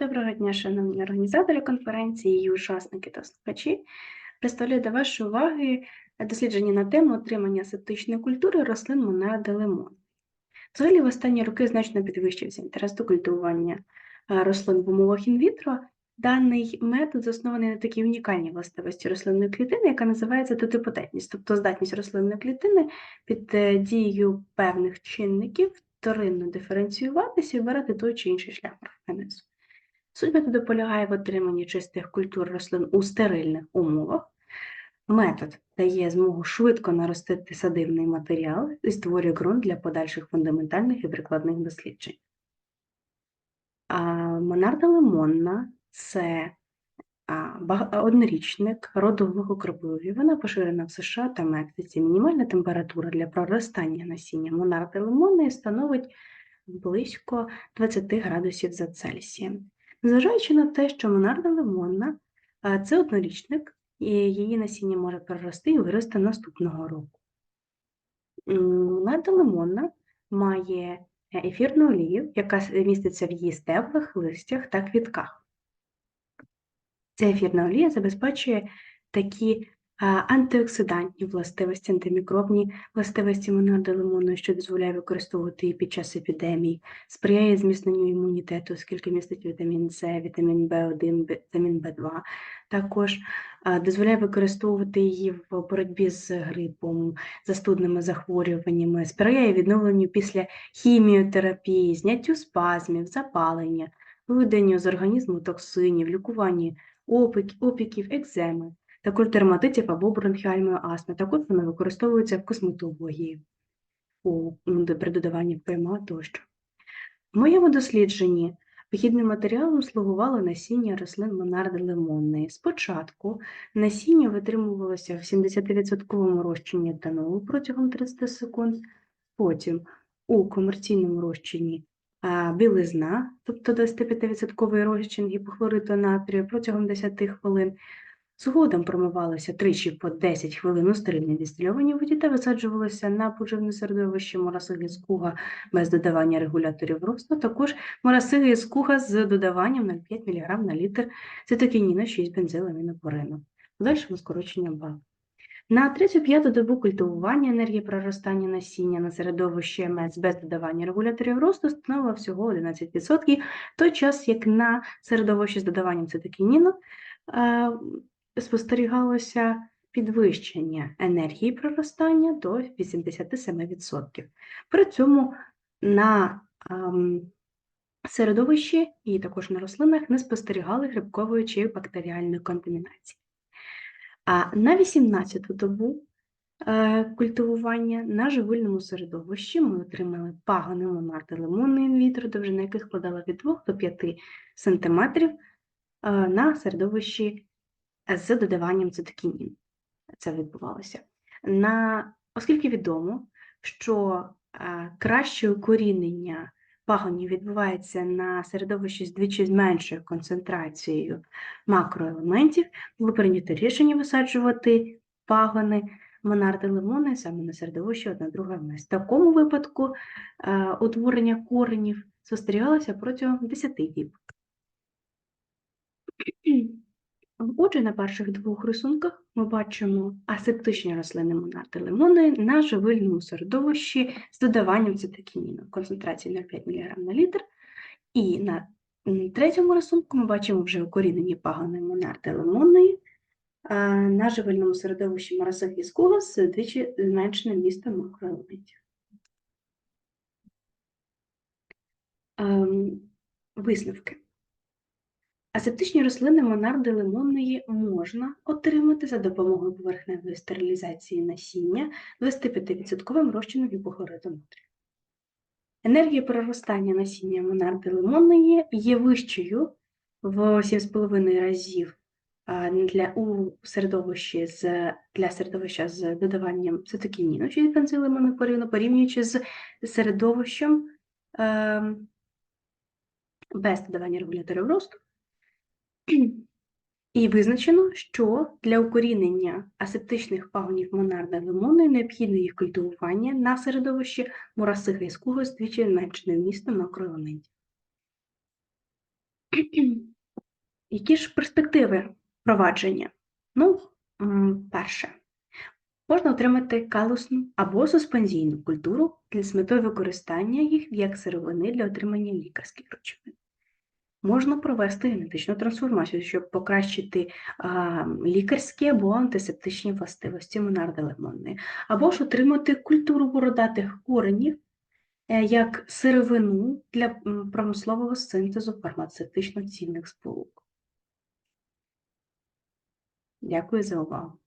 Доброго дня, шановні організатори конференції, її учасники та слухачі. Представляю до вашої уваги дослідження на тему отримання септичної культури рослин Монарда лимон. Взагалі, в останні роки значно підвищився інтерес до культивування е, рослин в умовах інвітро. Даний метод заснований на такій унікальній властивості рослинної клітини, яка називається тотипотентність, тобто здатність рослинної клітини під е, дією певних чинників вторинно диференціюватися і вибирати той чи інший шлях морфогенезу. Суть методу полягає в отриманні чистих культур рослин у стерильних умовах. Метод дає змогу швидко наростити садивний матеріал і створює ґрунт для подальших фундаментальних і прикладних досліджень. А Монарда лимонна це однорічник роду глухокропиві. Вона поширена в США та Мексиці. Мінімальна температура для проростання насіння монарди лимонної становить близько 20 градусів за Цельсієм. Незважаючи на те, що монарда лимонна це однорічник, і її насіння може прорости і вирости наступного року. Монарда лимонна має е, ефірну олію, яка міститься в її стеблах, листях та квітках. Ця ефірна олія забезпечує такі антиоксидантні властивості, антимікробні властивості монарди що дозволяє використовувати її під час епідемій, сприяє зміцненню імунітету, оскільки містить вітамін С, вітамін В1, вітамін В2. Також дозволяє використовувати її в боротьбі з грипом, застудними захворюваннями, сприяє відновленню після хіміотерапії, зняттю спазмів, запалення, виведенню з організму токсинів, лікуванні опіків, екземи, також дерматитів або бронхіальної астми. Також вона використовується в косметології у, при додаванні ПМА тощо. В моєму дослідженні вихідним матеріалом слугувало насіння рослин монарди лимонної. Спочатку насіння витримувалося в 70% розчині етанолу протягом 30 секунд, потім у комерційному розчині білизна, тобто 25% розчин гіпохлориту натрію протягом 10 хвилин. Згодом промивалося тричі по 10 хвилин у стерильній дистильованій воді та висаджувалося на поживне середовище моросиги з куга без додавання регуляторів росту, також моросиги з куга з додаванням 0,5 мг на літр цитокініну 6 бензиламінопорину. Подальшому скорочення бал. На третю-п'яту добу культивування енергії проростання насіння на середовище МЕЦ без додавання регуляторів росту становила всього 11%, в той час як на середовище з додаванням цитокініну е, спостерігалося підвищення енергії проростання до 87%. При цьому на ем, середовищі і також на рослинах не спостерігали грибкової чи бактеріальної контамінації. А на 18-ту добу е, культивування на живильному середовищі ми отримали пагони монарди лимонної інвітро, довжина яких складала від 2 до 5 см е, на середовищі з додаванням цитокініну. Це відбувалося. На, оскільки відомо, що е, краще укорінення пагонів відбувається на середовищі з двічі меншою концентрацією макроелементів, було прийнято рішення висаджувати пагони монарди лимони саме на середовище одна друга МС. В такому випадку е, утворення коренів спостерігалося протягом 10 діб. Отже, на перших двох рисунках ми бачимо асептичні рослини монарди лимони на живильному середовищі з додаванням цитокініну, концентрації 0,5 мг на літр. І на третьому рисунку ми бачимо вже укорінені пагони монарди лимонної на живильному середовищі моросихи з з двічі зменшеним містом макроелементів. Ем, Висновки. Асептичні рослини монарди лимонної можна отримати за допомогою поверхневої стерилізації насіння 25% розчину гіпохлориту натрію. Енергія проростання насіння монарди лимонної є вищою в 7,5 разів для, у середовищі з, для середовища з додаванням цитокініну, чи бензилимонопорину, порівнюючи з середовищем ем, без додавання регуляторів росту. І визначено, що для укорінення асептичних пагонів монарда лимонної необхідно їх культивування на середовищі мурасиха і скуга з двічі зменшеним містом макроелементів. Які ж перспективи впровадження? Ну, перше, можна отримати калусну або суспензійну культуру для з метою використання їх як сировини для отримання лікарських речовин. Можна провести генетичну трансформацію, щоб покращити лікарські або антисептичні властивості монардолимонної, або ж отримати культуру бородатих коренів е, як сировину для промислового синтезу фармацевтично цінних сполук. Дякую за увагу.